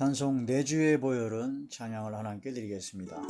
찬송 내주의 보혈은 찬양을 하나님께 드리겠습니다.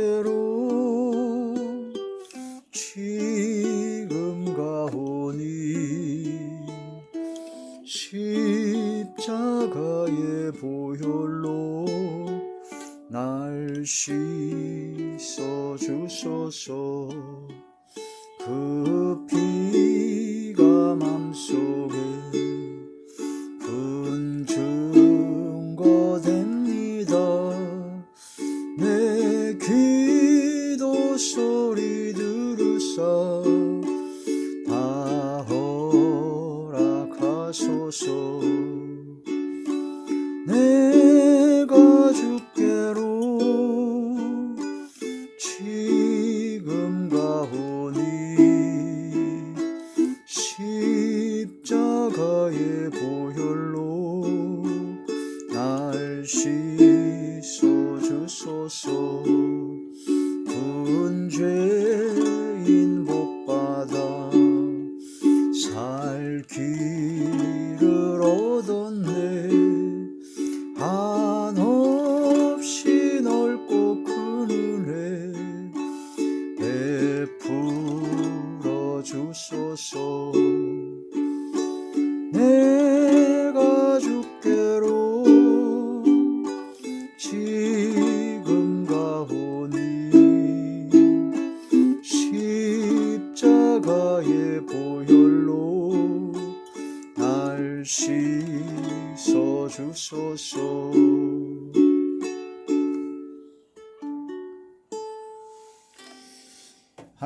주께로 지금 가오니 십자가의 보혈로 날 씻어 주소서. 그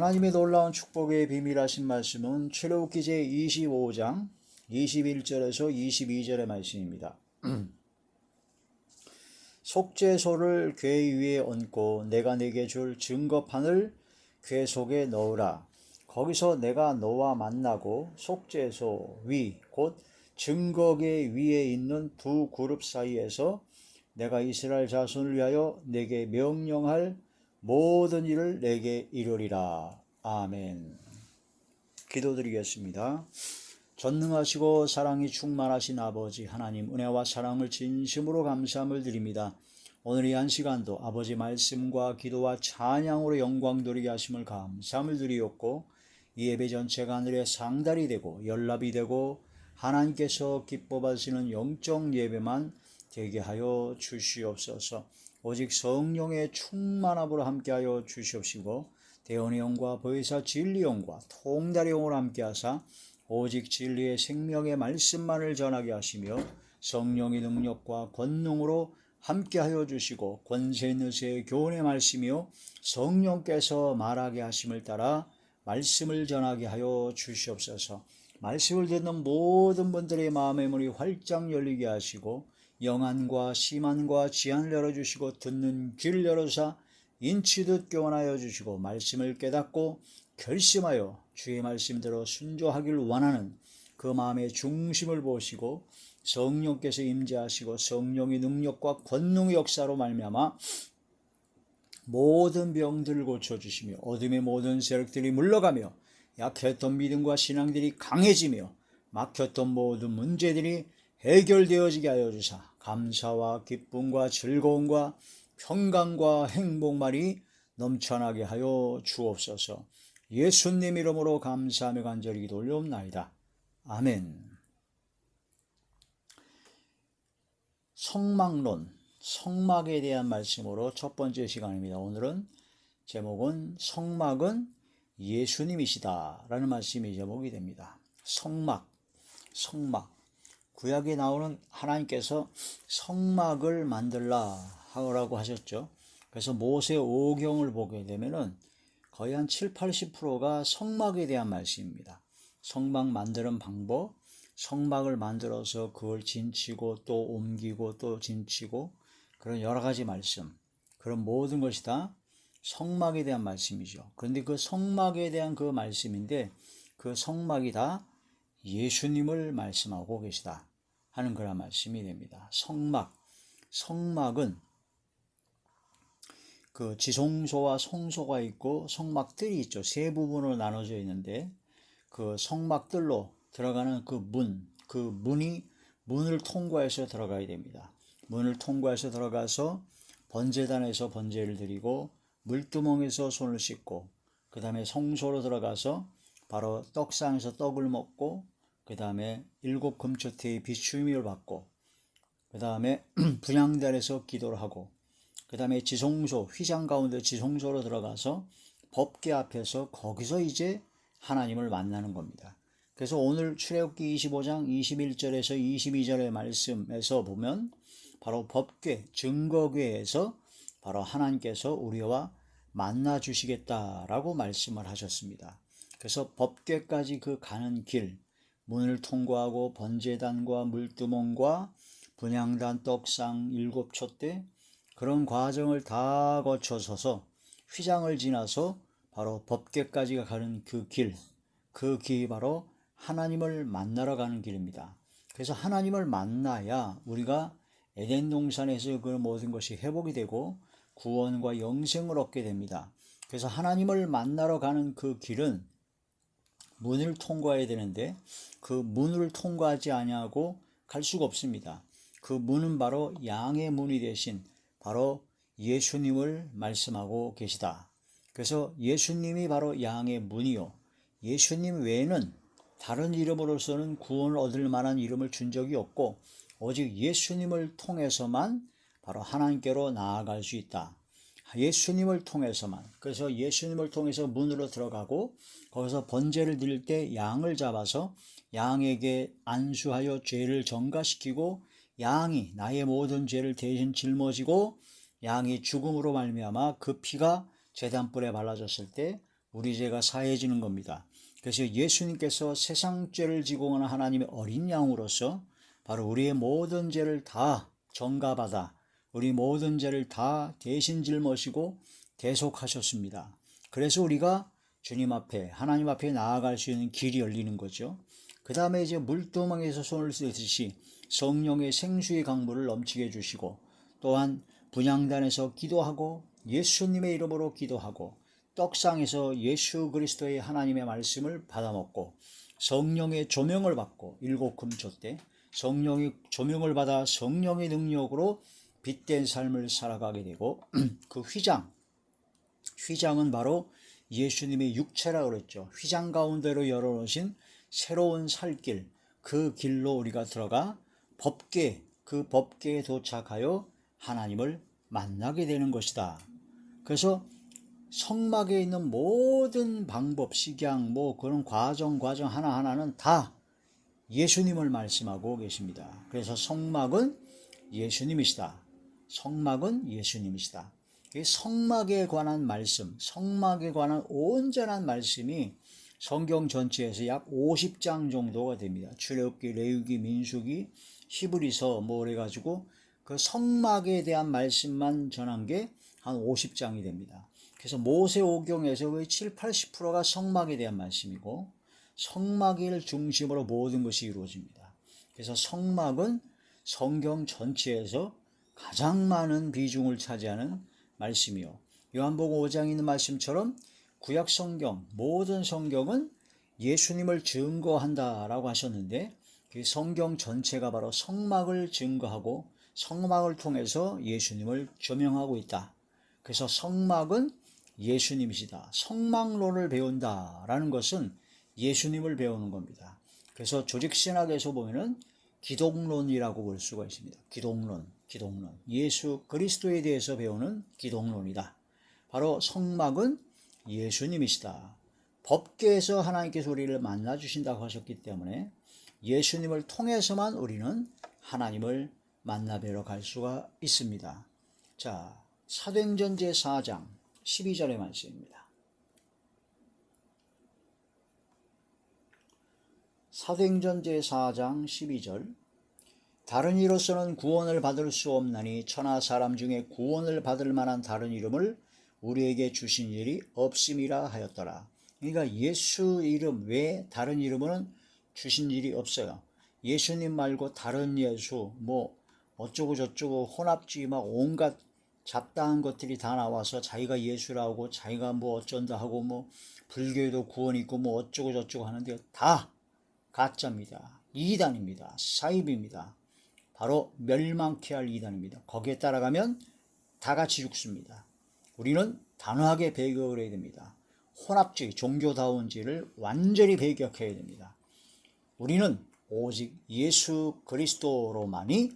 하나님의 놀라운 축복의 비밀하신 말씀은 출애굽기 제 25장 21절에서 22절의 말씀입니다. 속죄소를 궤 위에 얹고 내가 내게 줄 증거판을 궤 속에 넣으라. 거기서 내가 너와 만나고 속죄소 위, 곧 증거궤 위에 있는 두 그룹 사이에서 내가 이스라엘 자손을 위하여 내게 명령할 모든 일을 내게 이루리라. 아멘. 기도드리겠습니다. 전능하시고 사랑이 충만하신 아버지 하나님 은혜와 사랑을 진심으로 감사함을 드립니다. 오늘 이 한 시간도 아버지 말씀과 기도와 찬양으로 영광 돌리게 하심을 감사함을 드리옵고 이 예배 전체가 하늘의 상달이 되고 연락이 되고 하나님께서 기뻐 받으시는 영적 예배만 되게 하여 주시옵소서. 오직 성령의 충만함으로 함께하여 주시옵시고 대원의 영과 보혜사 진리 영과 통달의 영으로 함께하사 오직 진리의 생명의 말씀만을 전하게 하시며 성령의 능력과 권능으로 함께하여 주시고 권세 있는 새 교훈의 말씀이요 성령께서 말하게 하심을 따라 말씀을 전하게 하여 주시옵소서. 말씀을 듣는 모든 분들의 마음의 문이 활짝 열리게 하시고 영안과 심안과 지안을 열어주시고 듣는 귀를 열어사 인치듯 교훈하여 주시고 말씀을 깨닫고 결심하여 주의 말씀대로 순조하기를 원하는 그 마음의 중심을 보시고 성령께서 임재하시고 성령의 능력과 권능의 역사로 말미암아 모든 병들을 고쳐주시며 어둠의 모든 세력들이 물러가며 약했던 믿음과 신앙들이 강해지며 막혔던 모든 문제들이 해결되어지게 하여 주사 감사와 기쁨과 즐거움과 평강과 행복만이 넘쳐나게 하여 주옵소서 예수님 이름으로 감사하며 간절히 기도 올려옵나이다. 아멘 성막론, 성막에 대한 말씀으로 첫 번째 시간입니다. 오늘은 제목은 성막은 예수님이시다 라는 말씀이 제목이 됩니다. 성막, 성막. 구약에 나오는 하나님께서 성막을 만들라 하라고 하셨죠. 그래서 모세 오경을 보게 되면은 거의 한 7, 80%가 성막에 대한 말씀입니다. 성막 만드는 방법, 성막을 만들어서 그걸 진치고 또 옮기고 또 진치고 그런 여러 가지 말씀, 그런 모든 것이 다 성막에 대한 말씀이죠. 그런데 그 성막에 대한 그 말씀인데 그 성막이 다 예수님을 말씀하고 계시다 하는 그런 말씀이 됩니다. 성막, 성막은 그 지성소와 성소가 있고 성막들이 있죠. 세 부분으로 나눠져 있는데 그 성막들로 들어가는 그 문, 그 문이 문을 통과해서 들어가야 됩니다. 문을 통과해서 들어가서 번제단에서 번제를 드리고 물두멍에서 손을 씻고 그 다음에 성소로 들어가서 바로 떡상에서 떡을 먹고 그 다음에 일곱 금초태의 비추임을 받고 그 다음에 분양단에서 기도를 하고 그 다음에 지성소 휘장 가운데 지성소로 들어가서 법계 앞에서 거기서 이제 하나님을 만나는 겁니다. 그래서 오늘 출애굽기 25장 21절에서 22절의 말씀에서 보면 바로 법궤 증거궤에서 바로 하나님께서 우리와 만나 주시겠다라고 말씀을 하셨습니다. 그래서 법궤까지 그 가는 길 문을 통과하고 번제단과 물두멍과 분양단 떡상 일곱 촛대 그런 과정을 다 거쳐서서 휘장을 지나서 바로 법궤까지가 가는 그 길, 그 길이 바로 하나님을 만나러 가는 길입니다. 그래서 하나님을 만나야 우리가 에덴 동산에서 그 모든 것이 회복이 되고 구원과 영생을 얻게 됩니다. 그래서 하나님을 만나러 가는 그 길은 문을 통과해야 되는데 그 문을 통과하지 아니하고 갈 수가 없습니다. 그 문은 바로 양의 문이 대신 바로 예수님을 말씀하고 계시다. 그래서 예수님이 바로 양의 문이요. 예수님 외에는 다른 이름으로서는 구원을 얻을 만한 이름을 준 적이 없고 오직 예수님을 통해서만 바로 하나님께로 나아갈 수 있다. 예수님을 통해서만. 그래서 예수님을 통해서 문으로 들어가고 거기서 번제를 드릴 때 양을 잡아서 양에게 안수하여 죄를 정가시키고 양이 나의 모든 죄를 대신 짊어지고 양이 죽음으로 말미암아 그 피가 제단불에 발라졌을 때 우리 죄가 사해지는 겁니다. 그래서 예수님께서 세상 죄를 지고 오는 하나님의 어린 양으로서 바로 우리의 모든 죄를 다 정가받아 우리 모든 죄를 다 대신 짊어지고 대속하셨습니다. 그래서 우리가 주님 앞에 하나님 앞에 나아갈 수 있는 길이 열리는 거죠. 그 다음에 이제 물두멍에서 손을 쓰듯이 성령의 생수의 강물을 넘치게 해주시고 또한 분양단에서 기도하고 예수님의 이름으로 기도하고 떡상에서 예수 그리스도의 하나님의 말씀을 받아먹고 성령의 조명을 받고 일곱 금조 때 성령의 조명을 받아 성령의 능력으로 빛된 삶을 살아가게 되고 그 휘장 휘장은 바로 예수님의 육체라 그랬죠. 휘장 가운데로 열어놓으신 새로운 살길 그 길로 우리가 들어가 법계 그 법계에 도착하여 하나님을 만나게 되는 것이다. 그래서 성막에 있는 모든 방법, 식양, 뭐 그런 과정, 과정 하나하나는 다 예수님을 말씀하고 계십니다. 그래서 성막은 예수님이시다. 성막은 예수님이시다. 성막에 관한 말씀, 성막에 관한 온전한 말씀이 성경 전체에서 약 50장 정도가 됩니다. 출애굽기, 레위기, 민수기, 히브리서 뭐 그래 가지고 그 성막에 대한 말씀만 전한 게 한 50장이 됩니다. 그래서 모세오경에서 거의 7, 80%가 성막에 대한 말씀이고 성막을 중심으로 모든 것이 이루어집니다. 그래서 성막은 성경 전체에서 가장 많은 비중을 차지하는 말씀이요. 요한복음 5장에 있는 말씀처럼 구약 성경 모든 성경은 예수님을 증거한다라고 하셨는데 그 성경 전체가 바로 성막을 증거하고 성막을 통해서 예수님을 조명하고 있다. 그래서 성막은 예수님이시다. 성막론을 배운다라는 것은 예수님을 배우는 겁니다. 그래서 조직 신학에서 보면은 기독론이라고 볼 수가 있습니다. 기독론, 기독론. 예수 그리스도에 대해서 배우는 기독론이다. 바로 성막은 예수님이시다. 법계에서 하나님께서 우리를 만나 주신다고 하셨기 때문에 예수님을 통해서만 우리는 하나님을 만나 뵈러 갈 수가 있습니다. 자, 사도행전 제4장 12절의 말씀입니다. 사도행전 제4장 12절 다른 이로서는 구원을 받을 수 없나니 천하 사람 중에 구원을 받을 만한 다른 이름을 우리에게 주신 일이 없음이라 하였더라. 그러니까 예수 이름 외에 다른 이름은 주신 일이 없어요. 예수님 말고 다른 예수 뭐 어쩌고 저쩌고 혼합주의 막 온갖 잡다한 것들이 다 나와서 자기가 예수라고 자기가 뭐 어쩐다 하고 뭐 불교에도 구원 있고 뭐 어쩌고 저쩌고 하는데 다 가짜입니다. 이단입니다. 사입입니다. 바로 멸망케 할 이단입니다. 거기에 따라가면 다 같이 죽습니다. 우리는 단호하게 배격을 해야 됩니다. 혼합주의, 종교다운지를 완전히 배격해야 됩니다. 우리는 오직 예수 그리스도로만이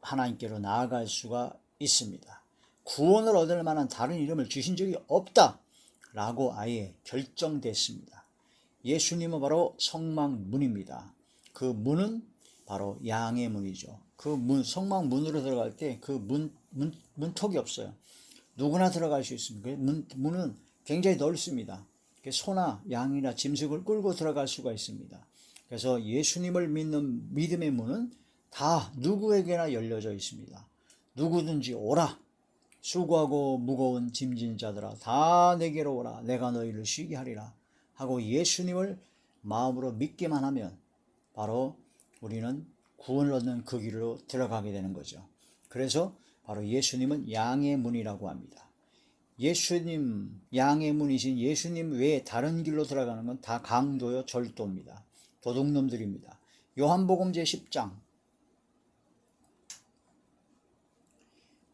하나님께로 나아갈 수가 있습니다. 구원을 얻을 만한 다른 이름을 주신 적이 없다. 라고 아예 결정됐습니다. 예수님은 바로 성막문입니다. 그 문은 바로 양의 문이죠. 그 문, 성막 문으로 들어갈 때 그 문, 문, 문턱이 없어요. 누구나 들어갈 수 있습니다. 그 문, 문은 굉장히 넓습니다. 소나 양이나 짐승을 끌고 들어갈 수가 있습니다. 그래서 예수님을 믿는 믿음의 문은 다 누구에게나 열려져 있습니다. 누구든지 오라. 수고하고 무거운 짐진 자들아 다 내게로 오라. 내가 너희를 쉬게 하리라. 하고 예수님을 마음으로 믿기만 하면 바로 우리는 구원을 얻는 그 길로 들어가게 되는 거죠. 그래서 바로 예수님은 양의 문이라고 합니다. 예수님, 양의 문이신 예수님 외에 다른 길로 들어가는 건 다 강도요, 절도입니다. 도둑놈들입니다. 요한복음 제10장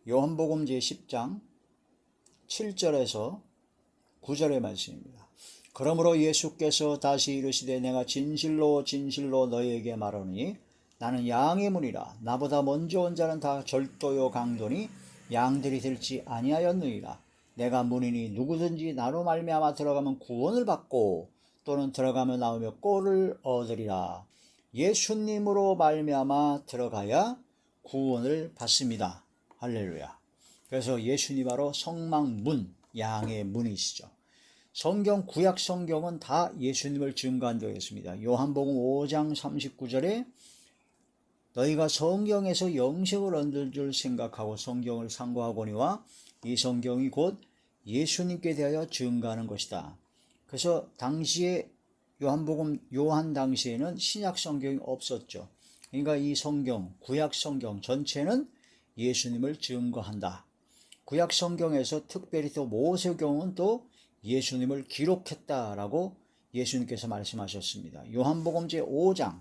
요한복음 제10장 7절에서 9절의 말씀입니다. 그러므로 예수께서 다시 이르시되 내가 진실로 진실로 너희에게 말하니 나는 양의 문이라 나보다 먼저 온 자는 다 절도요 강도니 양들이 될지 아니하였느니라. 내가 문이니 누구든지 나로 말미암아 들어가면 구원을 받고 또는 들어가며 나오며 꼴을 얻으리라. 예수님으로 말미암아 들어가야 구원을 받습니다. 할렐루야. 그래서 예수님 바로 성막문 양의 문이시죠 성경 구약 성경은 다 예수님을 증거한 적이 있습니다. 요한복음 5장 39절에 너희가 성경에서 영생을 얻을 줄 생각하고 성경을 상고하거니와 이 성경이 곧 예수님께 대하여 증거하는 것이다. 그래서 당시에 요한복음 요한 당시에는 신약 성경이 없었죠. 그러니까 이 성경 구약 성경 전체는 예수님을 증거한다. 구약 성경에서 특별히 또 모세경은 또 예수님을 기록했다라고 예수님께서 말씀하셨습니다. 요한복음 제 5장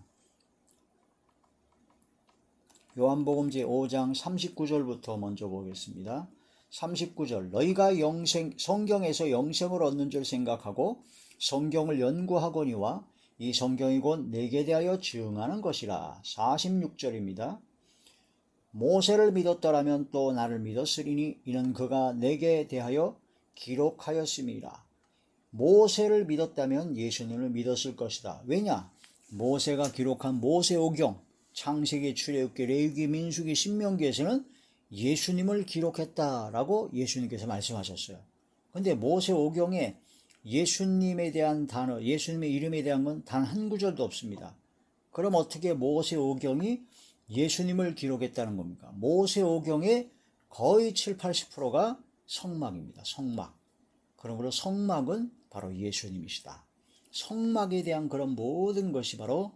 요한복음 제 5장 39절부터 먼저 보겠습니다. 39절 너희가 영생 성경에서 영생을 얻는 줄 생각하고 성경을 연구하거니와 이 성경이 곧 내게 대하여 증하는 것이라. 46절입니다. 모세를 믿었더라면 또 나를 믿었으리니 이는 그가 내게 대하여 기록하였음이라. 모세를 믿었다면 예수님을 믿었을 것이다. 왜냐? 모세가 기록한 모세오경, 창세기, 출애굽기, 레위기, 민수기, 신명기에서는 예수님을 기록했다라고 예수님께서 말씀하셨어요. 근데 모세오경에 예수님에 대한 단어, 예수님의 이름에 대한 건 단 한 구절도 없습니다. 그럼 어떻게 모세오경이 예수님을 기록했다는 겁니까? 모세오경의 거의 7, 80%가 성막입니다. 성막. 그러므로 성막은 바로 예수님이시다. 성막에 대한 그런 모든 것이 바로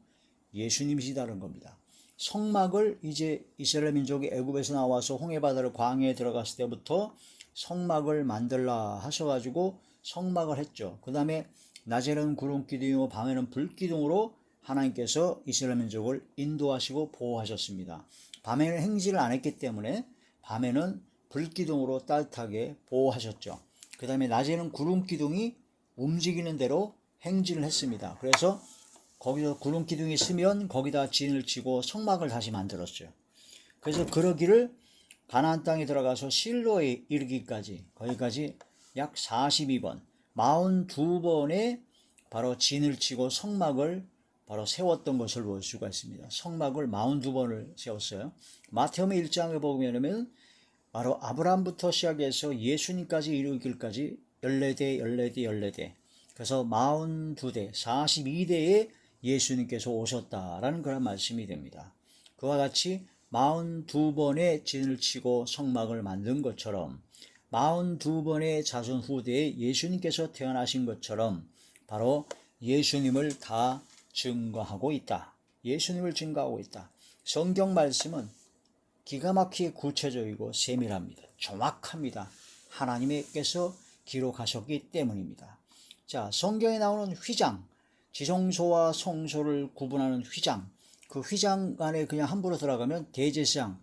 예수님이시다는 겁니다. 성막을 이제 이스라엘 민족이 애굽에서 나와서 홍해 바다를 광해에 들어갔을 때부터 성막을 만들라 하셔가지고 성막을 했죠. 그 다음에 낮에는 구름 기둥이고 밤에는 불 기둥으로 하나님께서 이스라엘 민족을 인도하시고 보호하셨습니다. 밤에는 행진을 안 했기 때문에 밤에는 불기둥으로 따뜻하게 보호하셨죠. 그 다음에 낮에는 구름기둥이 움직이는 대로 행진을 했습니다. 그래서 거기서 구름기둥이 있으면 거기다 진을 치고 성막을 다시 만들었죠. 그래서 그러기를 가나안 땅에 들어가서 실로에 이르기까지 거기까지 약 42번, 42번의 바로 진을 치고 성막을 바로 세웠던 것을 볼 수가 있습니다. 성막을 42번을 세웠어요. 마태음 1장에 보면은 바로 아브라함부터 시작해서 예수님까지 이르기까지 14대, 14대, 14대. 그래서 42대, 42대의 예수님께서 오셨다라는 그런 말씀이 됩니다. 그와 같이 42번의 진을 치고 성막을 만든 것처럼 42번의 자손 후대에 예수님께서 태어나신 것처럼 바로 예수님을 다 증거하고 있다. 예수님을 증거하고 있다. 성경 말씀은 기가 막히게 구체적이고 세밀합니다. 정확합니다. 하나님께서 기록하셨기 때문입니다. 자, 성경에 나오는 휘장, 지성소와 성소를 구분하는 휘장, 그 휘장 안에 그냥 함부로 들어가면 대제사장,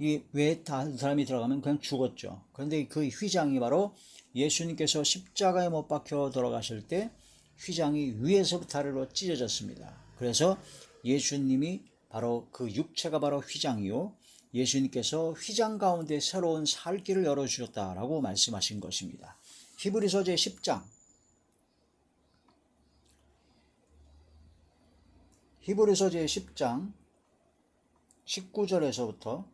이왜 다른 사람이 들어가면 그냥 죽었죠. 그런데 그 휘장이 바로 예수님께서 십자가에 못 박혀 돌아가실 때 휘장이 위에서부터 아래로 찢어졌습니다. 그래서 예수님이 바로 그 육체가 바로 휘장이요. 예수님께서 휘장 가운데 새로운 살 길을 열어주셨다라고 말씀하신 것입니다. 히브리서 제 10장 히브리서 제 10장 19절에서부터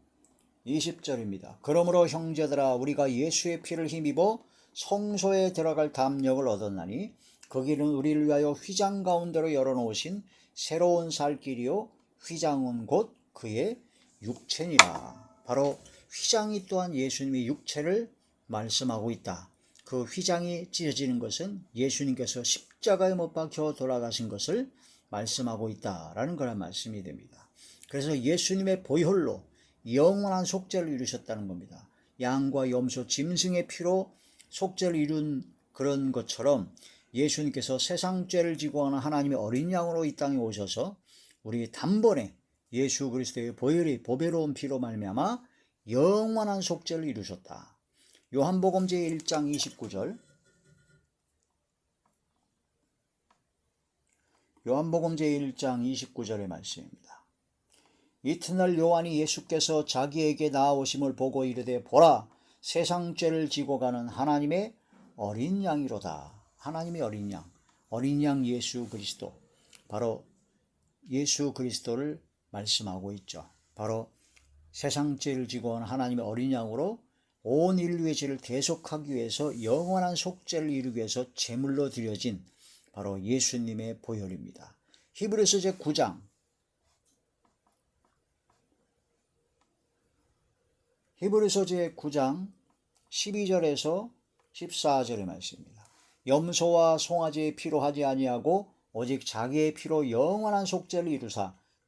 20절입니다. 그러므로 형제들아 우리가 예수의 피를 힘입어 성소에 들어갈 담력을 얻었나니 거기는 우리를 위하여 휘장 가운데로 열어놓으신 새로운 살 길이요 휘장은 곧 그의 육체니라. 바로 휘장이 또한 예수님의 육체를 말씀하고 있다. 그 휘장이 찢어지는 것은 예수님께서 십자가에 못 박혀 돌아가신 것을 말씀하고 있다라는 그런 말씀이 됩니다. 그래서 예수님의 보혈로 영원한 속죄를 이루셨다는 겁니다. 양과 염소, 짐승의 피로 속죄를 이룬 그런 것처럼 예수님께서 세상 죄를 지고 하는 하나님의 어린 양으로 이 땅에 오셔서 우리 단번에 예수 그리스도의 보혈이 보배로운 피로 말미암아 영원한 속죄를 이루셨다. 요한복음 제 1장 29절 요한복음 제 1장 29절의 말씀입니다. 이튿날 요한이 예수께서 자기에게 나아오심을 보고 이르되 보라 세상 죄를 지고 가는 하나님의 어린 양이로다. 하나님의 어린 양, 어린 양 예수 그리스도 바로 예수 그리스도를 말씀하고 있죠. 바로 세상 죄를 지고 온 하나님의 어린 양으로 온 인류의 죄를 대속하기 위해서 영원한 속죄를 이루기 위해서 제물로 드려진 바로 예수님의 보혈입니다. 히브리서 제 9장 히브리서 제 9장 12절에서 14절의 말씀입니다. 염소와 송아지의 피로 하지 아니하고 오직 자기의 피로 영원한 속죄를 이루사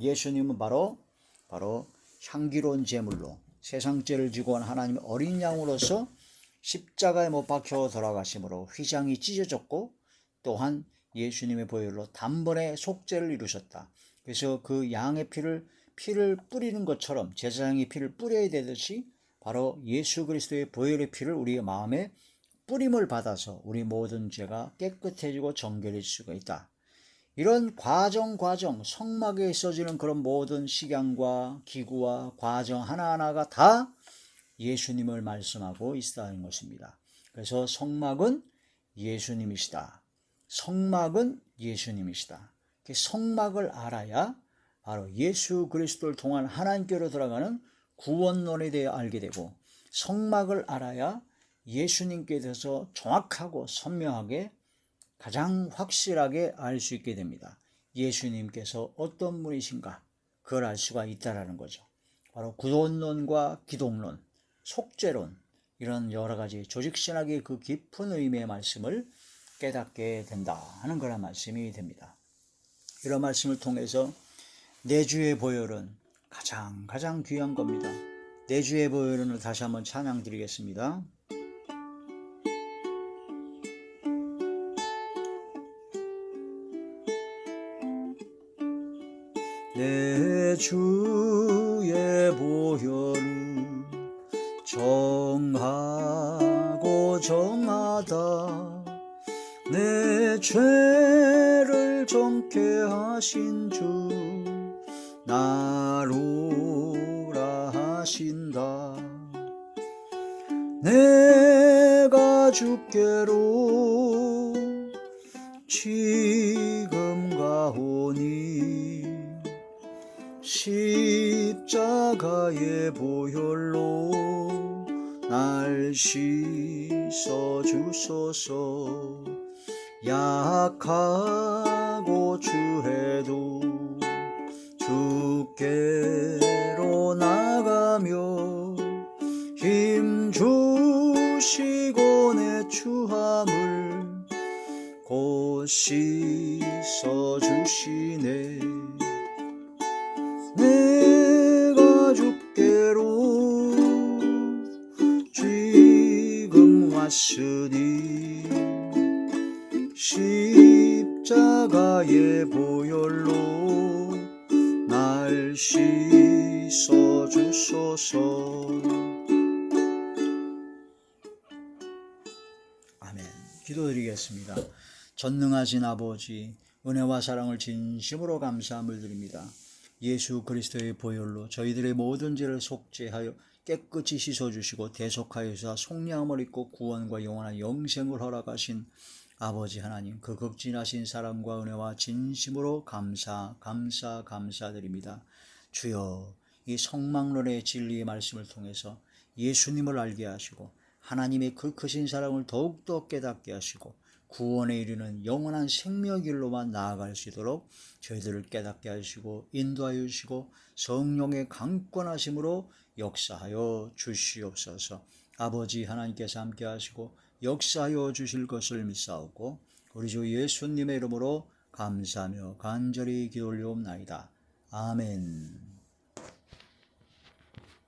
예수님은 바로 바로 향기로운 제물로 세상 죄를 지고 온 하나님의 어린 양으로서 십자가에 못 박혀 돌아가심으로 휘장이 찢어졌고 또한 예수님의 보혈로 단번에 속죄를 이루셨다. 그래서 그 양의 피를 피를 뿌리는 것처럼 제사장이 피를 뿌려야 되듯이 바로 예수 그리스도의 보혈의 피를 우리의 마음에 뿌림을 받아서 우리 모든 죄가 깨끗해지고 정결해질 수가 있다. 이런 과정 과정 성막에 있어지는 그런 모든 식양과 기구와 과정 하나하나가 다 예수님을 말씀하고 있다는 것입니다. 그래서 성막은 예수님이시다. 성막은 예수님이시다. 성막을 알아야 바로 예수 그리스도를 통한 하나님께로 들어가는 구원론에 대해 알게 되고 성막을 알아야 예수님께 대해서 정확하고 선명하게 가장 확실하게 알 수 있게 됩니다. 예수님께서 어떤 분이신가 그걸 알 수가 있다라는 거죠. 바로 구원론과 기독론, 속죄론 이런 여러 가지 조직신학의 그 깊은 의미의 말씀을 깨닫게 된다 하는 그런 말씀이 됩니다. 이런 말씀을 통해서 내주의 보혈은 가장 가장 귀한 겁니다. 내주의 보혈은 다시 한번 찬양 드리겠습니다. 주의 보혈은 정하고 정하다. 내 죄를 정케 하신 주 나루라 하신다. 내가 주께로 약하고 주해도 주께로 나가며 힘 주시고 내 추함을 곧 씻어 주시네 십자가의 보혈로 날 씻어 주소서. 아멘. 기도드리겠습니다. 전능하신 아버지 은혜와 사랑을 진심으로 감사함을 드립니다. 예수 그리스도의 보혈로 저희들의 모든 죄를 속죄하여 깨끗이 씻어주시고 대속하여서 속량함을 입고 구원과 영원한 영생을 허락하신 아버지 하나님 그 극진하신 사랑과 은혜와 진심으로 감사 감사 감사드립니다 주여 이 성막론의 진리의 말씀을 통해서 예수님을 알게 하시고 하나님의 그 크신 사랑을 더욱더 깨닫게 하시고 구원에 이르는 영원한 생명 길로만 나아갈 수 있도록 저희들을 깨닫게 하시고 인도하여 주시고 성령의 강권하심으로 역사하여 주시옵소서. 아버지 하나님께서 함께 하시고 역사하여 주실 것을 믿사오고 우리 주 예수님의 이름으로 감사하며 간절히 기도 올리옵나이다. 아멘.